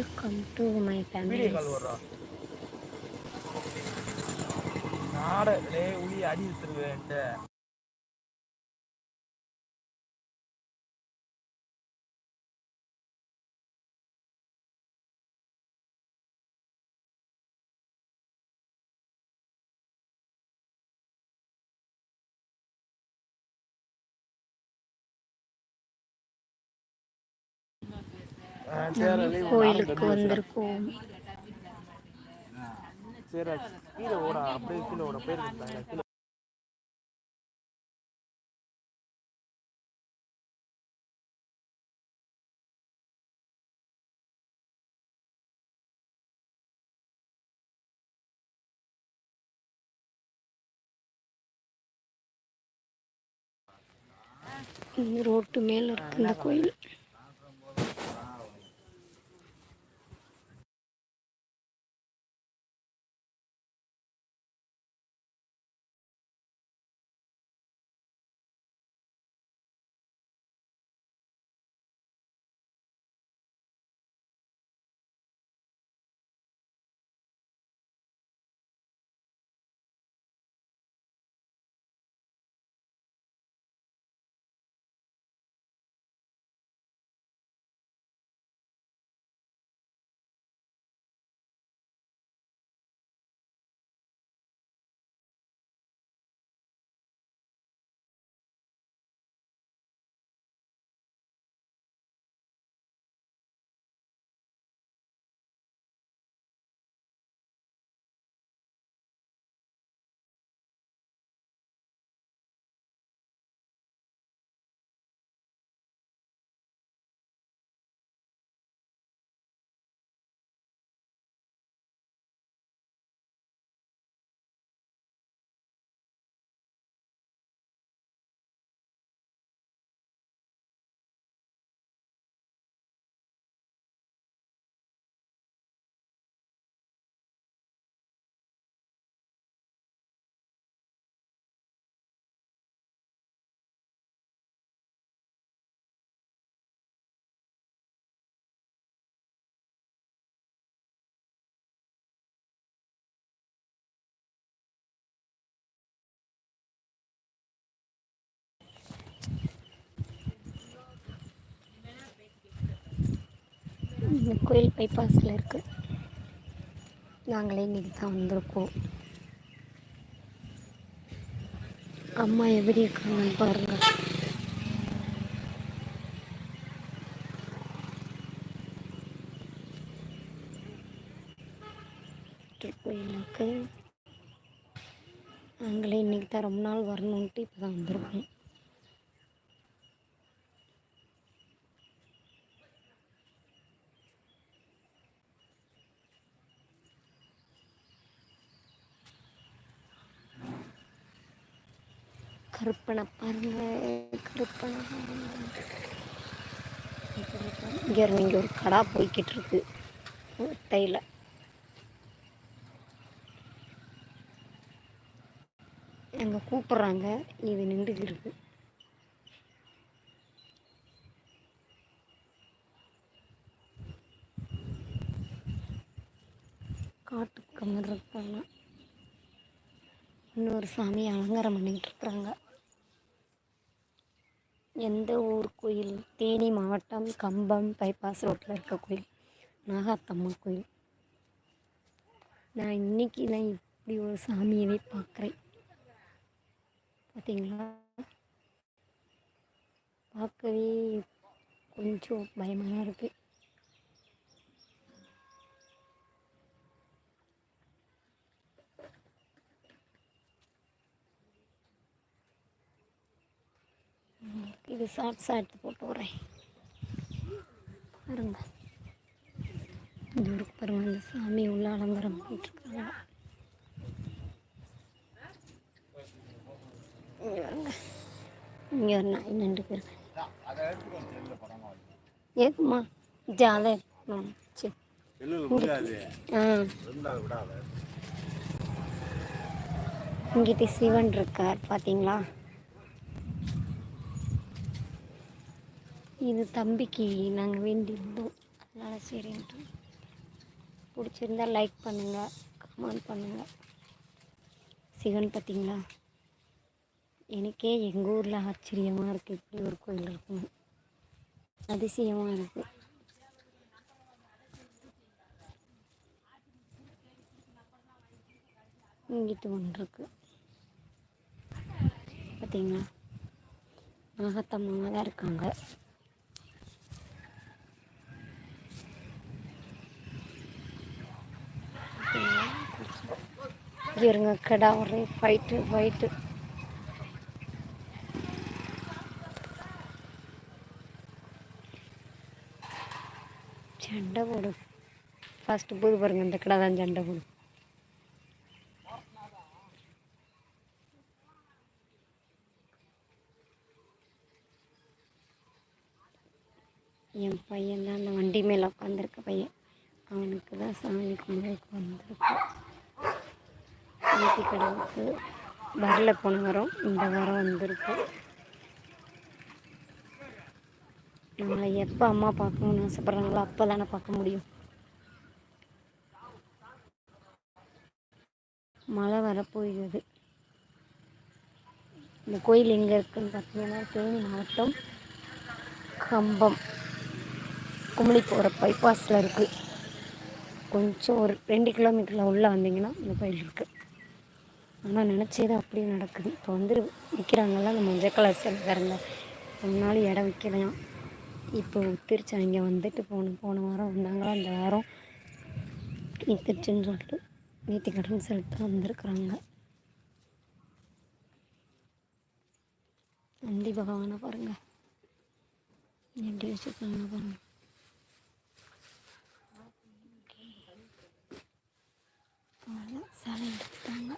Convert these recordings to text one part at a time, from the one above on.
Welcome to my family கால் வர்றா. நாட உளி அடி வித்துருவேன்ட்டு கோயிலுக்கு வந்திருக்கோம். கீழே ஓடா அப்படியே கீழே ஓட கீழே. ரோட்டு மேல இருக்கு இந்த கோயில். இந்த கோயில் பைபாஸில் இருக்குது நாங்களே இன்னைக்கு தான் வந்திருக்கோம். அம்மா எப்படி இருக்காங்கன்னு பாருங்க. கோயிலுக்கு நாங்களே இன்னைக்கு தான் ரொம்ப நாள் வரணுன்ட்டு இப்போ தான் வந்திருக்கோம். கருப்பனை பாருங்க கருப்பனை பாருங்க. இங்கே இங்கே ஒரு கடா போய்கிட்டு இருக்கு தையில் அங்கே கூப்பிட்றாங்க இது நின்றுட்டு இருக்கு காட்டுக்கு கம்மர் இருக்காங்க இன்னொரு சாமி அலங்காரம் பண்ணிக்கிட்டு இருக்கிறாங்க எந்த ஊர் கோயில்? தேனி மாவட்டம் கம்பம் பைபாஸ் ரோட்டில் இருக்க கோயில். நாகாத்தம்மா கோயில். நான் இன்னைக்கு நான் இப்படி ஒரு சாமியவே பார்க்குறேன் பார்த்தீங்களா பார்க்கவே கொஞ்சம் பயமாக இருக்குது இது ஷார்ட்ஸாக எடுத்து போட்டு வரேன் பாருங்க. இந்த ஊருக்கு பாருங்க இந்த சாமி உள்ள அலங்காரம் பண்ணிட்டுருக்காங்க. இங்கே வாங்க இங்கே ஒரு நாய் நின்று இருக்கு ஏக்குமா? ஜாலை. ம் சரி. ஆ. இங்கிட்ட சிவன் இருக்கார் பார்த்தீங்களா இது தம்பிக்கு நாங்கள் வேண்டியிருந்தோம். அதனால் சரின்ட்டு பிடிச்சிருந்தா லைக் பண்ணுங்கள் கமெண்ட் பண்ணுங்கள் சிவன் பார்த்தீங்களா? எனக்கே எங்கள் ஊரில் ஆச்சரியமாக இருக்குது இப்படி ஒரு கோயில் இருக்குன்னு அதிசயமாக இருக்குது இங்கிட்டு ஒன்று இருக்குது பார்த்தீங்களா? மகத்தம்மாவாக தான் இருக்காங்க இங்க இருங்க கடா ஒரே ஃபைட்டு ஃபைட்டு சண்டை போடும் ஃபஸ்ட்டு போது பாருங்க இந்த கடை தான் சண்டை போடும் என் பையன் தான் அந்த வண்டி மேலே உட்காந்துருக்க பையன். அவனுக்கு தான் சாமி கும்பிடுறதுக்கு வந்திருக்கான் நேத்தி கடவுளுக்கு வரல போன வாரம். இந்த வாரம் வந்திருக்கு. நம்மளை எப்போ அம்மா பார்க்கணும்னு ஆசைப்பட்றாங்களோ அப்போ தானே பார்க்க முடியும். மழை வரப்போகிறது இந்த கோயில் எங்கே இருக்குன்னு பார்த்தீங்கன்னா தேனி மாவட்டம் கம்பம். குமிழி போகிற பைபாஸில் இருக்குது கொஞ்சம் ஒரு ரெண்டு கிலோமீட்டரில் உள்ளே வந்தீங்கன்னா இந்த கோயில் இருக்குது ஆனால் நினச்சது அப்படியே நடக்குது. இப்போ வந்து விற்கிறாங்கல்ல அந்த மஞ்சள் கலர் சிலைக்காரங்க நாள் இடம் விற்கலையாம் இப்போ திருச்சி அங்கே வந்துட்டு போன போன வாரம் வந்தாங்களா? அந்த வாரம் திருச்சின்னு சொல்லிட்டு நேற்று கடன் செலுத்த வந்திருக்குறாங்க. நந்தி பகவானை பாருங்க. எப்படி வச்சுருக்காங்க பாருங்க. அவ்வளோதான் சிலை எடுத்துட்டாங்க.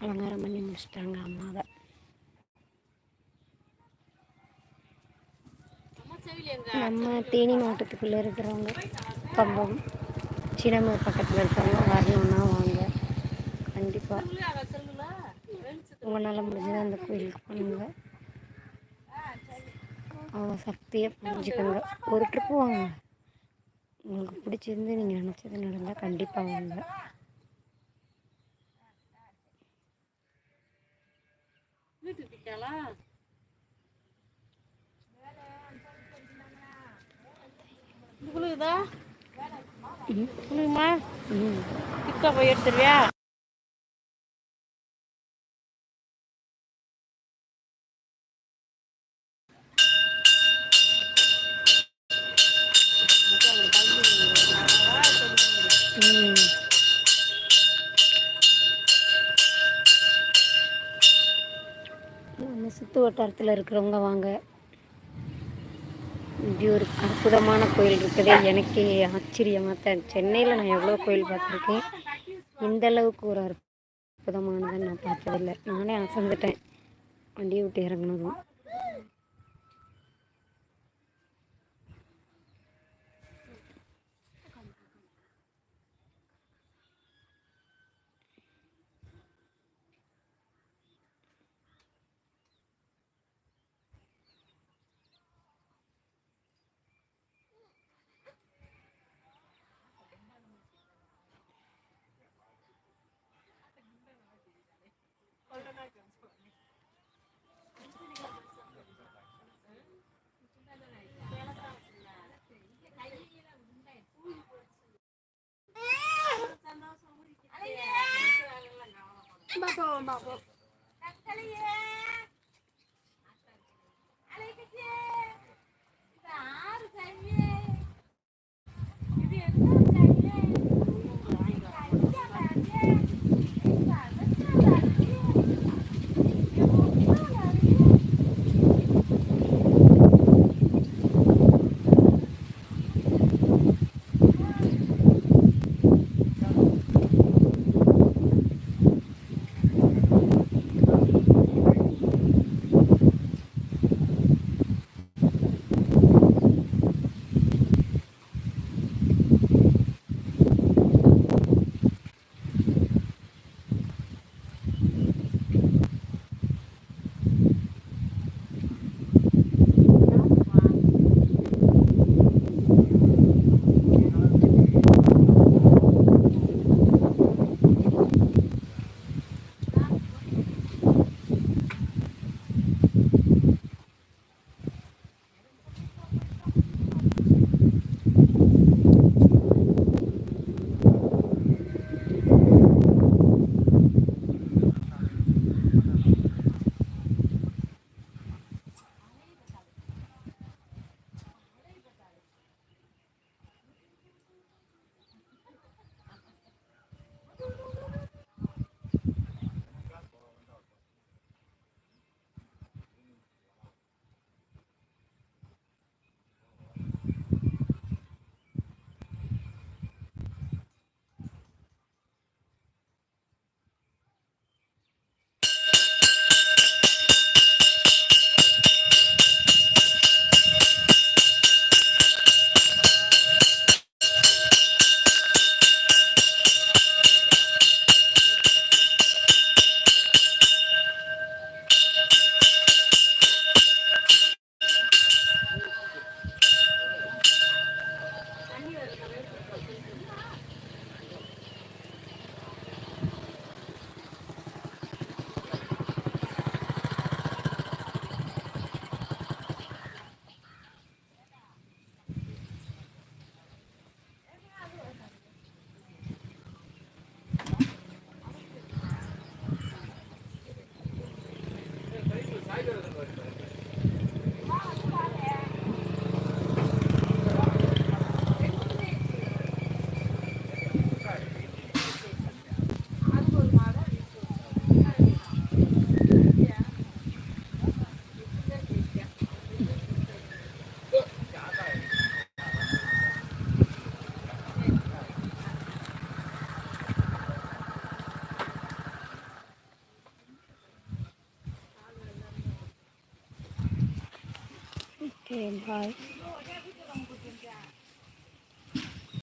அலங்காரம் பண்ணி முடிச்சிட்டாங்க அம்மாவை. நம்ம தேனி மாவட்டத்துக்குள்ளே இருக்கிறவங்க கம்பம் சின்னமூர் பக்கத்தில் இருக்கிறவங்க வரணுன்னா வாங்க. கண்டிப்பாக உங்களால் முடிஞ்சதை அந்த கோயிலுக்கு பண்ணுங்க அவங்க சக்தியை புரிஞ்சுக்கோங்க. ஒரு ட்ரிப்பு வாங்க. உங்களுக்கு பிடிச்சிருந்து நீங்கள் நினச்சது நடந்தால் கண்டிப்பாக வாங்க. குளிக்குதா ம் குளிக்குமா ம் போய் எடுத்துருவியா? ம். சுற்று வட்டாரத்தில் இருக்கிறவங்க வாங்க. இப்படி ஒரு அற்புதமான கோயில் இருக்குதே. எனக்கே ஆச்சரியமாக தான் சென்னையில் நான் எவ்வளோ கோயில் பார்த்துருக்கேன். இந்த அளவுக்கு ஒரு அற்புதமானதை நான் பார்த்ததில்ல. நானே அசந்துட்டேன். வண்டியை விட்டு இறங்குனதும். my book. I'm telling you. Okay bye